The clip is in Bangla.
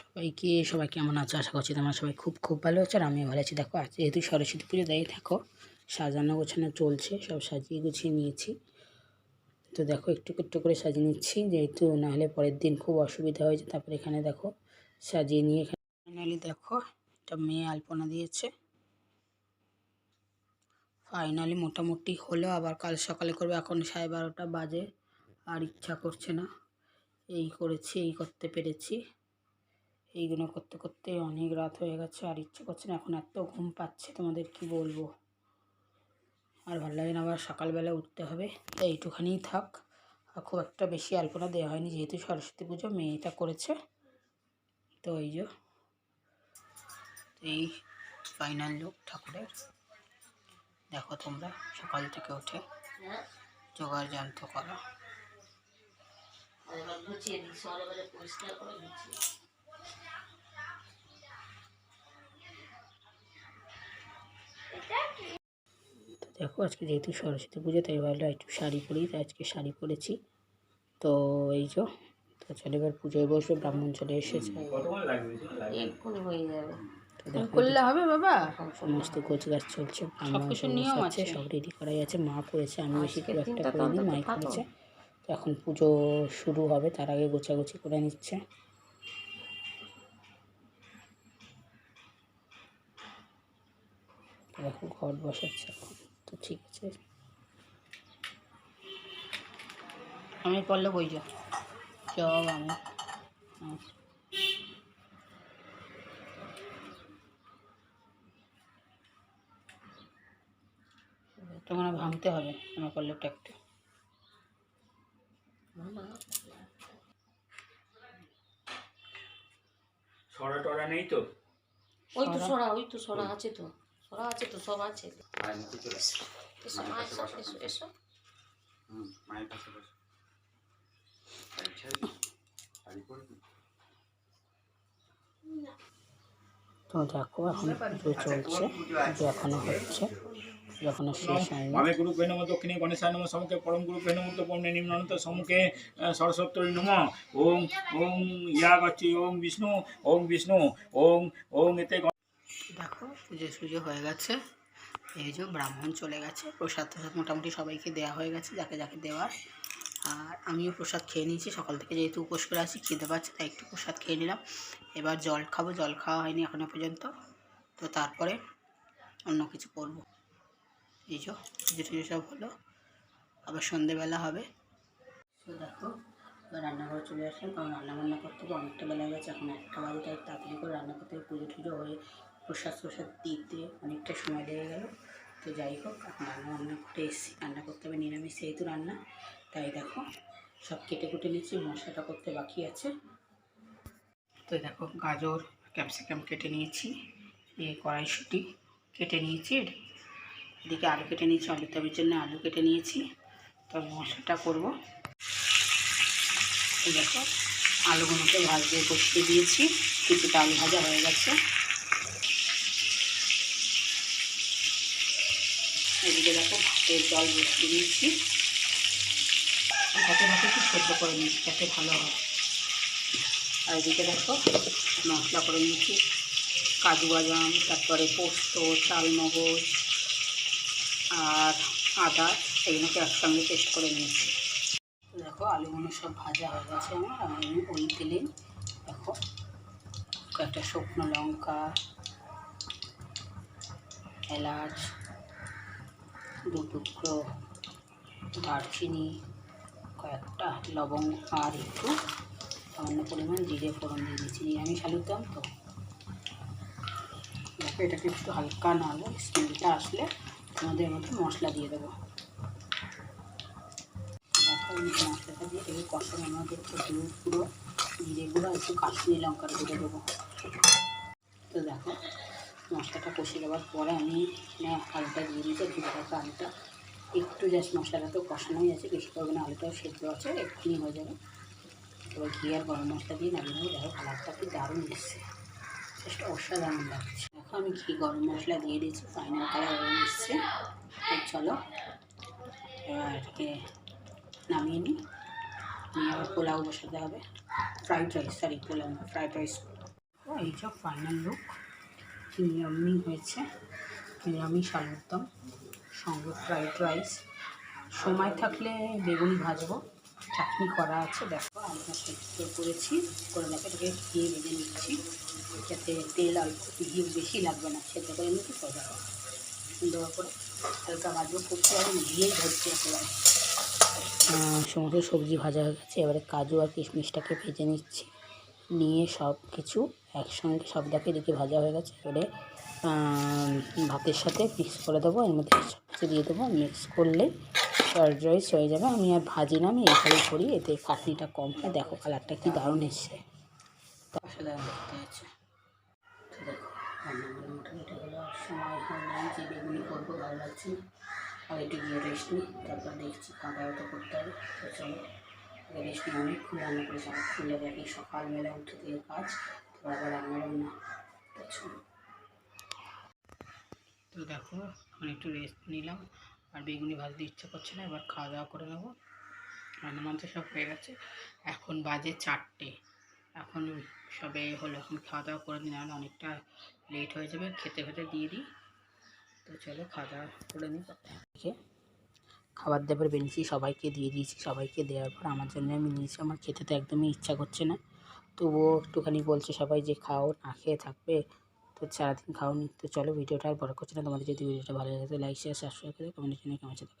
সবাইকে, সবাই কেমন আছো? আশা করছি তোমরা সবাই খুব খুব ভালো আছো আর আমিও ভালো আছি। দেখো আজ যেহেতু সরস্বতী পুজো তাই দেখো, সাজানো গোছানো চলছে, সব সাজিয়ে গুছিয়ে নিয়েছি। তো দেখো, একটু একটু করে সাজিয়ে নিচ্ছি, যেহেতু নাহলে পরের দিন খুব অসুবিধা হয়েছে তারপরে এখানে দেখো, সাজিয়ে নিয়ে এখানে ফাইনালি দেখো, একটা মেয়ে আলপনা দিয়েছে। ফাইনালি মোটামুটি হলো, আবার কাল সকালে করবে, এখন সাড়ে বারোটা বাজে, আর ইচ্ছা করছে না। এই করেছি, এই করতে পেরেছি। এইগুলো করতে করতে অনেক রাত হয়ে গেছে আর ইচ্ছে করছে না, এখন এত ঘুম পাচ্ছে তোমাদের কি বলব? আর ভালো লাগে না, আবার সকালবেলা উঠতে হবে এইটুখানিই থাক। আর খুব একটা বেশি আলপনা দেওয়া হয়নি, যেহেতু সরস্বতী পুজো, মেয়েটা করেছে। তো এই যে, এই ফাইনাল লুক ঠাকুরের। দেখো তোমরা, সকাল থেকে উঠে জোগাড় যন্ত্র করা। পরিষ্কার দেখো আজকে যেহেতু সরস্বতী পুজো তাই ভাবলাম একটু শাড়ি পরি তাই আজকে শাড়ি পরেছি। তো এই যে তো চলে এবার পুজোয় বসবে ব্রাহ্মণ চলে এসেছে। এক্ষুনি হয়ে যাবে। করলে হবে বাবা? সমস্ত গোছ গাছ চলছে নিয়ম আছে। সব রেডি করাই আছে মা করেছে আমি বেশি খুব একটা করিনি মাই করেছে। তো এখন পুজো শুরু হবে তার আগে গোছাগুছি করে নিচ্ছে। দেখো ঘর বসাচ্ছে এখন। তো ঠিক আছে। আমি পড়লে বই যা। সব আমি। আচ্ছা। মানে ভাঙতে হবে আমার পল্লবটা একটু সরা টরা নেই তো? ওই তো সরা ওই তো সরা আছে তো। সরা আছে তো সব আছে। তো এসো। মা, এসো এসো। এসো দেখো এখন পুজো চলছে পুজো এখনও হচ্ছে। পুজো শেষ হয়নি। বামে গুরু নম দক্ষিণে গণেশায় নম সম্মুখে পরম গুরু নম তো পূর্ণে নিম্নন্ত সম্মুখে আহ, সরস্বতী নম। ওম ওম ইয়া গচ্ছি ওম বিষ্ণু ওম বিষ্ণু ওম ওম এতে গ- দেখো, পুজো সুজো হয়ে গেছে। এই যে ব্রাহ্মণ চলে গেছে। প্রসাদ টসাদ মোটামুটি সবাইকে দেওয়া হয়ে গেছে, যাকে যাকে দেওয়ার। আর আমিও প্রসাদ খেয়ে নিয়েছি। সকাল থেকে যেহেতু উপোস করে আছি, খিদে পাচ্ছে, তাই একটু প্রসাদ খেয়ে নিলাম। এবার জল খাব। জল খাওয়া হয়নি এখনও পর্যন্ত। তো তারপরে অন্য কিছু করব। এই যে পুজো টুজো সব হলো। আবার সন্ধেবেলা হবে। তো দেখো, এবার রান্নাঘরে চলে আসলাম। কারণ রান্না বান্না করতে হবে অনেকটা বেলা হয়ে গেছে। এখন একটা বাজে, তাই তাড়াতাড়ি করে রান্না করতে পুজো টুজো হয়ে প্রসাদ প্রসাদ দিতে অনেকটা সময় লেগে গেল। তো যাই হোক রান্না বান্না করে এসেছি। রান্না করতে হবে নিরামিষ যেহেতু রান্না, তাই দেখো সব কেটে কুটে নিচ্ছি, মশলাটা করতে বাকি আছে। তো দেখো গাজর, ক্যাপসিকাম কেটে নিয়েছি এই কড়াইশুঁটি কেটে নিয়েছি। এদিকে আলু কেটে নিয়েছি আলু তবের জন্য আলু কেটে নিয়েছি। তো মশলাটা করব। দেখো আলুগুলোকে ভাজতে বসিয়ে দিয়েছি। কিছুটা আলু ভাজা হয়ে গেছে। এদিকে দেখো ভাতের জল বসিয়ে দিয়েছি। ভাতে ভাতে একটু সেদ্ধ করে নিচ্ছি যাতে ভালো হয়। আর এদিকে দেখো মশলা করে নিয়েছি, কাজু বাদাম, তারপরে পোস্ত, চালমগজ আর আদা, এগুলোকে একসঙ্গে পেস্ট করে নিয়েছি। দেখো আলুগুলো সব ভাজা হয়ে গেছে আমার আমি ওই তেলে দেখো কয়েকটা শুকনো লঙ্কা, এলাচ দু টুকরো দারচিনি, কয়েকটা লবঙ্গ, আর একটু সামান্য পরিমাণ জিরে ফোড়ন দিয়ে দিচ্ছি নিরামিষ আলুর দাম তো। দেখো, এটাকে একটু হালকা নাড়বো স্মেলটা আসলে তোমাদের মধ্যে মশলা দিয়ে দেবো। দেখো মশলাটা দিয়ে এটাকে কষানোর মধ্যে একটু গুঁড়ো জিরে গুঁড়ো, একটু কাশ্মীরি লঙ্কার গুঁড়ো দেবো। তো দেখো মশলাটা কষে দেওয়ার পরে আমি আলুটা দিয়ে দিয়েছি রাখা আলুটা। একটু জাস্ট মশলাটা তো কষানোই আছে, বেশি না, আলুটাও সেদ্ধ আছে, এক্ষুনি হয়ে যাবে। এবার ঘি আর গরম মশলা দিয়ে নামিয়ে নেব। দেখো কালারটা কি দারুণ এসছে। জাস্ট অসাধারণ লাগছে। দেখো আমি ঘি, গরম মশলা দিয়ে দিয়েছি ফাইনাল কালার এসছে। চলো, এবার এটাকে নামিয়ে নিই। নিয়ে আবার পোলাও বসাতে হবে। Fried rice sorry pulao fried rice এই যে ফাইনাল লুক ইয়াম্মি হয়েছে। নিরামিষ দম, সঙ্গে ফ্রাইড রাইস। সময় থাকলে বেগুন ভাজবো। চাটনি করা আছে, দেখো আলুটা সেদ্ধ করেছি। করে দেখো এটাকে ঘিয়ে ভেজে নিচ্ছি। যাতে তেল অল্প ঘি বেশি লাগবে না। সেদ্ধ করে নিচ্ছি তো দেখো সুন্দর করে হালকা ভাজবো। করতে হবে ঘিয়েই ধরছে একেবারে। সমস্ত সবজি ভাজা হয়ে গেছে। এবারে কাজু আর কিশমিশটাকে ভেজে নিচ্ছি। নিয়ে সব কিছু একসঙ্গে সব সবটাকে এদিকে ভাজা হয়ে গেছে। এবারে ভাতের সাথে মিক্স করে দেবো। এর মধ্যে সব কিছু দিয়ে দেবো। মিক্স করলে ফ্রাইড রাইস হয়ে যাবে। আমি আর ভাজি না, আমি এইভাবেই করি। এতে খাটনিটা কম হয়। দেখো কালারটা কি দারুণ এসছে। অসাধারণ দেখতে হচ্ছে তো দেখো রান্নাগুলো মোটামুটি হলো। সময় যে বেগুনি করব, ভালো লাগছে আর একটু গিয়ে রেস্ট নিই। তারপর দেখছি খাওয়া তো করতে হবে। তো চলো রেস্ট নিয়ে অনেকক্ষণ রান্না করে সব খুলে রাখি সকালবেলা উঠে দিয়ে কাজ তো দেখো এখন একটু রেস্ট নিলাম। আর বেগুনি ভাজতে ইচ্ছা করছে না এবার খাওয়া দাওয়া করে নেব। রান্না মান্না সব হয়ে গেছে। এখন বাজে চারটে। এখন সবে হলো এখন খাওয়া দাওয়া করে নিই নাহলে অনেকটা লেট হয়ে যাবে খেতে খেতে দিয়ে দিই। তো চলো খাওয়া দাওয়া করে নিই। খাবার দাবার বেরিয়েছি সবাইকে দিয়ে দিয়েছি। সবাইকে দেওয়ার পর আমার জন্য আমি নিয়েছি। আমার খেতে তো একদমই ইচ্ছা করছে না। তবুও একটুখানি বলছে সবাই যে খাও, না খেয়ে থাকবে, তো সারাদিন খাও নি তো চলো ভিডিওটা আর বড় করছে না। তোমাদের যদি ভিডিওটা ভালো লাগে লাইক শেয়ার সাবস্ক্রাইব করে কমেন্ট কমেন্ট সাথে